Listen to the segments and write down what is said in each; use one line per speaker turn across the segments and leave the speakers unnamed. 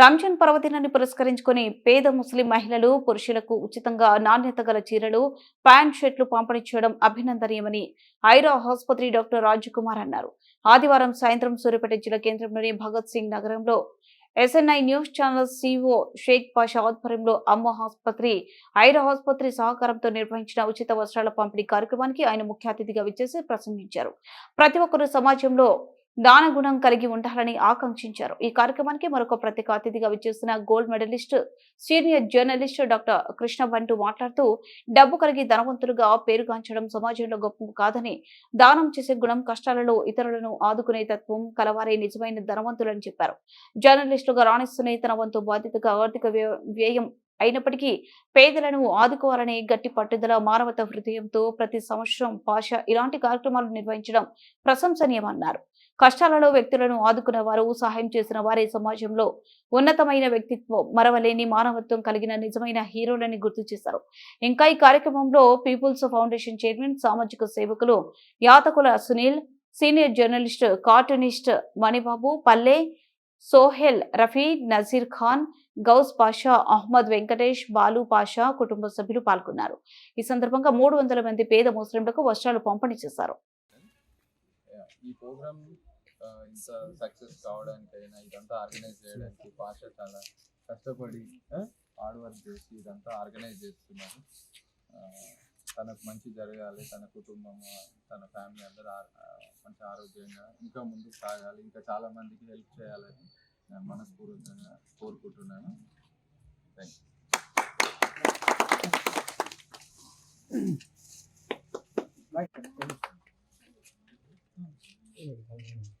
రంజాన్ పర్వదినాన్ని పురస్కరించుకొని పేద ముస్లిం మహిళలు పురుషులకు ఉచితంగా నాణ్యత గల చీరలు ప్యాంట్ షర్ట్లు పంపిణీ చేయడం అభినందనీయమని ఐరా ఆసుపత్రి డాక్టర్ రాజకుమార్ అన్నారు. ఆదివారం సాయంత్రం సూర్యపేట జిల్లా కేంద్రంలోని భగత్ సింగ్ నగరంలో SNI news channel CO Sheikh Pasha ఆధ్వర్యంలో అమ్మ ఆసుపత్రి ఐరా ఆసుపత్రి సహకారంతో నిర్వహించిన ఉచిత వస్త్రాల పంపిణీ కార్యక్రమానికి ఆయన ముఖ్య అతిథిగా విచ్చేసి ప్రసంగించారు. ప్రతి ఒక్కరూ సమాజంలో దానగుణం కలిగి ఉండాలని ఆకాంక్షించారు. ఈ కార్యక్రమానికి మరొక ప్రత్యేక అతిథిగా విచ్చేసిన gold medalist senior journalist doctor Krishna Bantu మాట్లాడుతూ డబ్బు కలిగి ధనవంతులుగా పేరుగాంచడం సమాజంలో గొప్ప కాదని దానం చేసే గుణం కష్టాలలో ఇతరులను ఆదుకునే తత్వం కలవారే నిజమైన ధనవంతులని చెప్పారు. జర్నలిస్టుగా రాణిస్తూనే తన వంతు బాధ్యతగా ఆర్థిక వ్యయం అయినప్పటికీ పేదలను ఆదుకోవాలనే గట్టి పట్టుదల మానవత హృదయంతో ప్రతి సంవత్సరం భాష ఇలాంటి కార్యక్రమాలు నిర్వహించడం ప్రశంసనీయమన్నారు. కష్టాలలో వ్యక్తులను ఆదుకున్న వారు సహాయం చేసిన వారే సమాజంలో ఉన్నతమైన వ్యక్తిత్వం మరవలేని మానవత్వం కలిగిన నిజమైన హీరోలని గుర్తు చేశారు. ఇంకా ఈ కార్యక్రమంలో పీపుల్స్ ఫౌండేషన్ చైర్మన్ సామాజిక సేవకులు Yatakula Sunil senior journalist cartoonist Manibabu Palle Sohel Rafi Nazir Khan Ghouse Pasha Ahmed Venkatesh Balu Pasha కుటుంబ సభ్యులు పాల్గొన్నారు. ఈ సందర్భంగా మూడు వందల మంది పేద ముస్లింలకు వస్త్రాలు పంపిణీ చేశారు.
ఈ ప్రోగ్రామ్ ఇంత సక్సెస్ కావడానికైనా ఇదంతా ఆర్గనైజ్ చేయడానికి భాష చాలా కష్టపడి హార్డ్ వర్క్ చేసి ఇదంతా ఆర్గనైజ్ చేస్తున్నారు. తనకు మంచి జరగాలి తన కుటుంబం తన ఫ్యామిలీ అందరూ మంచి ఆరోగ్యంగా ఇంకా ముందుకు సాగాలి ఇంకా చాలా మందికి హెల్ప్ చేయాలని నేను మనస్ఫూర్తిగా కోరుకుంటున్నాను. థ్యాంక్ యూ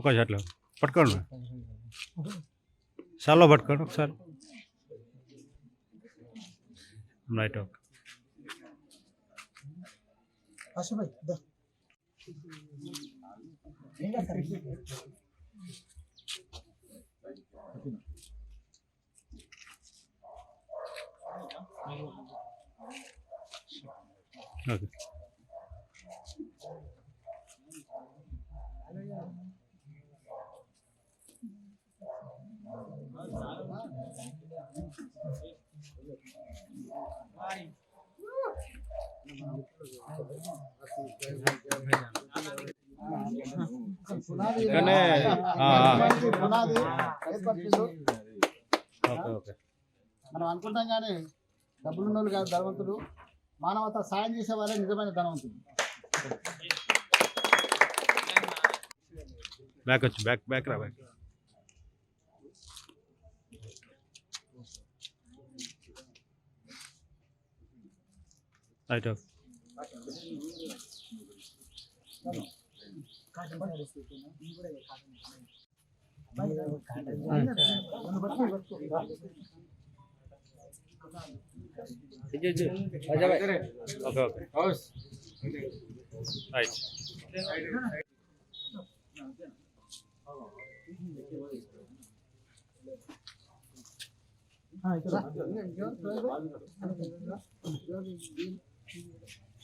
ఒకసారి అట్లా పట్టుకోండి. చాలా పట్టుకోండి ఒకసారి.
Right okay.
ఓకే.
పునాది
ఓకే ఓకే.
మనం అనుకుంటాం కానీ డబ్బులున్న వాళ్ళు కాదు ధనవంతుడు మానవత సాయం చేసే వాళ్ళే నిజమైన ధనవంతుడు
బ్యాక్ వచ్చి బ్యాక్ బ్యాక్ రా back right okay okay okay right Ghaus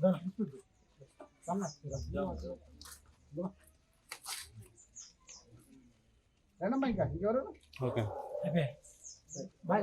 దా మన దా మన ఇట్లా ఇట్లా రండమ్మా ఇంకా ఇంకెవరు
ఓకే
బాయ్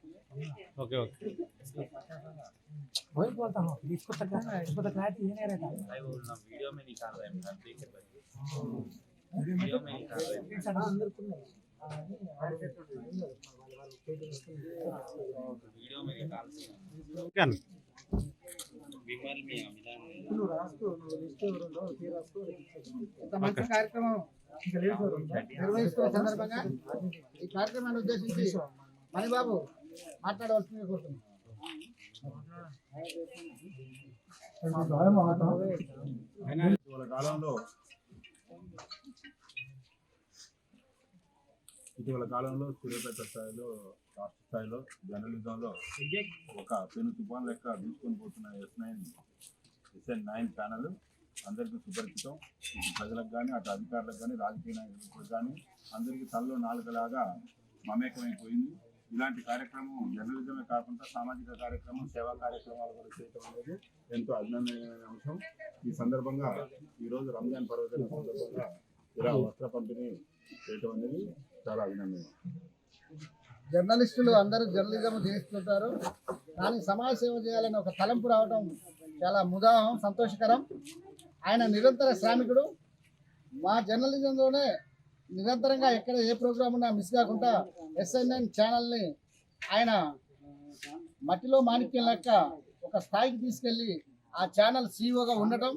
ఓకే ఓకే
वही बोलता हूँ इसको तक इसको तक क्लैरिटी ये नहीं रहता
भाई वो ना वीडियो में निकाल रहे हैं देख के भाई वीडियो में निकाल रहे हैं वीडियो में निकालते हैं
ఓకే అన్న
विमल में अमिता में
ఇంత మంచి కార్యక్రమం నిర్వహిస్తున్న సందర్భంగా ఈ కార్యక్రమాన్ని ఉద్దేశించి మణిబాబు మాట్లాడవలసింది కోరుతున్నాను
ఇటీవల కాలంలో ఇటీవల కాలంలో సూర్యాపేట స్థాయిలో రాష్ట్ర స్థాయిలో జర్నలిజంలో ఒక పెను తుఫాన్ లెక్క దూసుకొని పోతున్న S nine SN nine channel అందరికీ సుపరిచితం. ఇటు ప్రజలకు కానీ అటు అధికారులకు కానీ రాజకీయ నాయకులకు కానీ అందరికీ తనలో నాలుగలాగా మమేకమైపోయింది. ఇలాంటి కార్యక్రమం జర్నలిజమే కాకుండా సామాజిక కార్యక్రమం సేవా కార్యక్రమాలు కూడా చేయటం అనేది ఎంతో అభినందనీయమైన అంశం. ఈ సందర్భంగా ఈరోజు రంజాన్ పర్వదిన సందర్భంగా ఇలా వస్త్ర పంపిణీ చేయటం అనేది చాలా అభినందనీయం.
జర్నలిస్టులు అందరూ జర్నలిజం చేస్తుంటారు. కానీ సమాజ సేవ చేయాలని ఒక తలంపు రావడం చాలా ముదాహం సంతోషకరం. ఆయన నిరంతర శ్రామికుడు. మా జర్నలిజంలోనే నిరంతరంగా ఎక్కడ ఏ ప్రోగ్రామ్ ఉన్నా మిస్ కాకుండా ఎస్ఎన్ఎన్ ఛానల్ని ఆయన మట్టిలో మాణిక్యం లెక్క ఒక స్థాయికి తీసుకెళ్ళి ఆ ఛానల్ సీఈఓగా ఉండటం.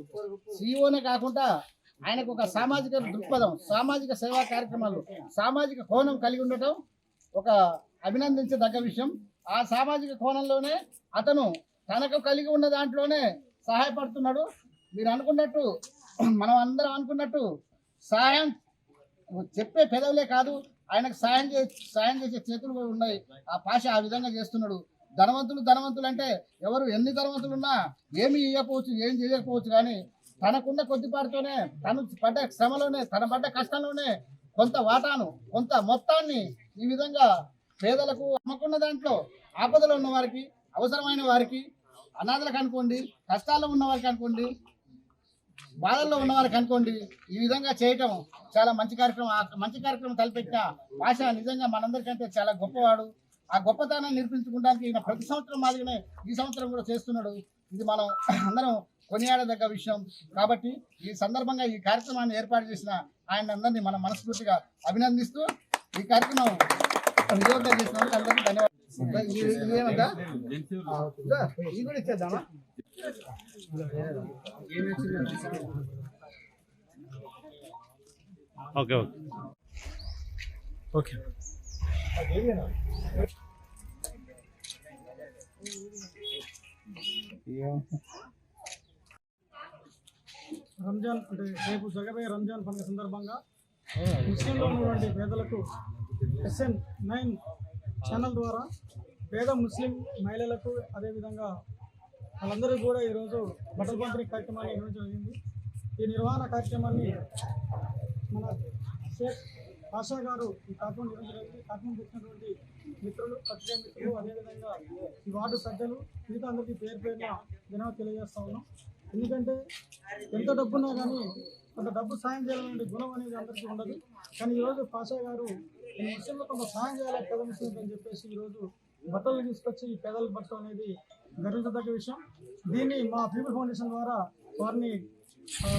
సీఈఓనే కాకుండా ఆయనకు ఒక సామాజిక దృక్పథం సామాజిక సేవా కార్యక్రమాలు సామాజిక కోణం కలిగి ఉండటం ఒక అభినందించదగ్గ విషయం. ఆ సామాజిక కోణంలోనే అతను తనకు కలిగి ఉన్న దాంట్లోనే సహాయపడుతున్నాడు. మీరు అనుకున్నట్టు మనం అందరం అనుకున్నట్టు సహాయం చెప్పే పెదవులే కాదు ఆయనకు సాయం చే సాయం చేసే చేతులు కూడా ఉన్నాయి. ఆ భాష ఆ విధంగా చేస్తున్నాడు. ధనవంతులు ధనవంతులు అంటే ఎవరు ఎన్ని ధనవంతులు ఉన్నా ఏమి ఇవ్వకపోవచ్చు ఏం చేయకపోవచ్చు కానీ తనకున్న కొద్దిపాటితోనే తను పడ్డ శ్రమలోనే తన పడ్డ కష్టంలోనే కొంత వాటాను కొంత మొత్తాన్ని ఈ విధంగా పేదలకు అమ్మకున్న దాంట్లో ఆపదలో ఉన్న వారికి అవసరమైన వారికి అనాథలకు అనుకోండి కష్టాల్లో ఉన్న వారికి అనుకోండి బాధల్లో ఉన్నవారికి అనుకోండి ఈ విధంగా చేయటం చాలా మంచి కార్యక్రమం. మంచి కార్యక్రమం తలపెట్టిన భాష నిజంగా మనందరికంటే చాలా గొప్పవాడు. ఆ గొప్పతనాన్ని నిరూపించుకోవడానికి ఈయన ప్రతి సంవత్సరం మాదిరిగానే ఈ సంవత్సరం కూడా చేస్తున్నాడు. ఇది మనం అందరం కొనియాడదగ్గ విషయం. కాబట్టి ఈ సందర్భంగా ఈ కార్యక్రమాన్ని ఏర్పాటు చేసిన ఆయన అందరినీ మనం మనస్ఫూర్తిగా అభినందిస్తూ ఈ కార్యక్రమం విజయవంతం చేసిన అందరికీ ధన్యవాదాలు. ఇది కూడా ఇచ్చేద్దామా?
Okay okay. ఓకే.
రంజాన్ అంటే రేపు జరగబోయే రంజాన్ పండుగ సందర్భంగా ముస్లింలో ఉన్నటువంటి పేదలకు ఎస్ఎన్ నైన్ ఛానల్ ద్వారా పేద ముస్లిం మహిళలకు అదేవిధంగా వాళ్ళందరూ కూడా ఈరోజు బట్టల పంపిణీ కార్యక్రమాన్ని నిర్వహించడం జరిగింది. ఈ నిర్వహణ కార్యక్రమాన్ని మన షేక్ పాషా గారు ఈ కార్యక్రమం నిర్వహించడానికి కార్యక్రమం పెట్టినటువంటి మిత్రులు పత్రికా మిత్రులు అదేవిధంగా ఈ వార్డు పెద్దలు మిగతా అందరికీ పేరు పేరున ధన్యవాదాలు తెలియజేస్తా ఉన్నాం. ఎందుకంటే ఎంత డబ్బున్నా కానీ కొంత డబ్బు సాయం చేయాలనే గుణం అనేది అందరికీ ఉండదు. కానీ ఈరోజు పాషా గారు ఈ ముస్లింలకు కొంత సాయం చేయాలి పెద్ద ముస్లింలకు అని చెప్పేసి ఈరోజు బట్టలు తీసుకొచ్చి ఈ పెదల బట్టలు అనేది గర్వించదగ్గ విషయం. దీన్ని మా పీపుల్ ఫౌండేషన్ ద్వారా వారిని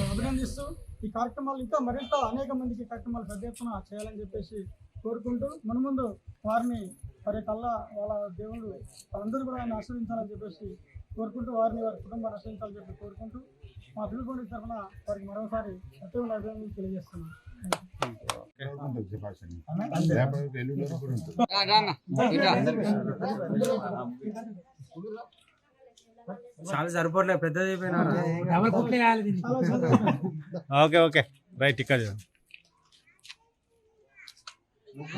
అభినందిస్తూ ఈ కార్యక్రమాలు ఇంకా మరింత అనేక మందికి కార్యక్రమాలు పెద్ద ఎత్తున చేయాలని చెప్పేసి కోరుకుంటూ మన ముందు వారిని వారి కల్లా వాళ్ళ దేవుడు వాళ్ళందరూ కూడా ఆయన ఆశ్రయించాలని చెప్పేసి కోరుకుంటూ వారిని వారి కుటుంబాన్ని ఆశ్రయించాలని చెప్పి కోరుకుంటూ మా పీపుల్ ఫౌండేషన్ తరఫున వారికి మరోసారి ప్రత్యేక అభినందనలు తెలియజేస్తున్నాను
చాలా సరిపోట్లేదు పెద్దది.
ఓకే ఓకే రైట్ ఇక్కడ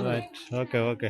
రైట్ ఓకే ఓకే.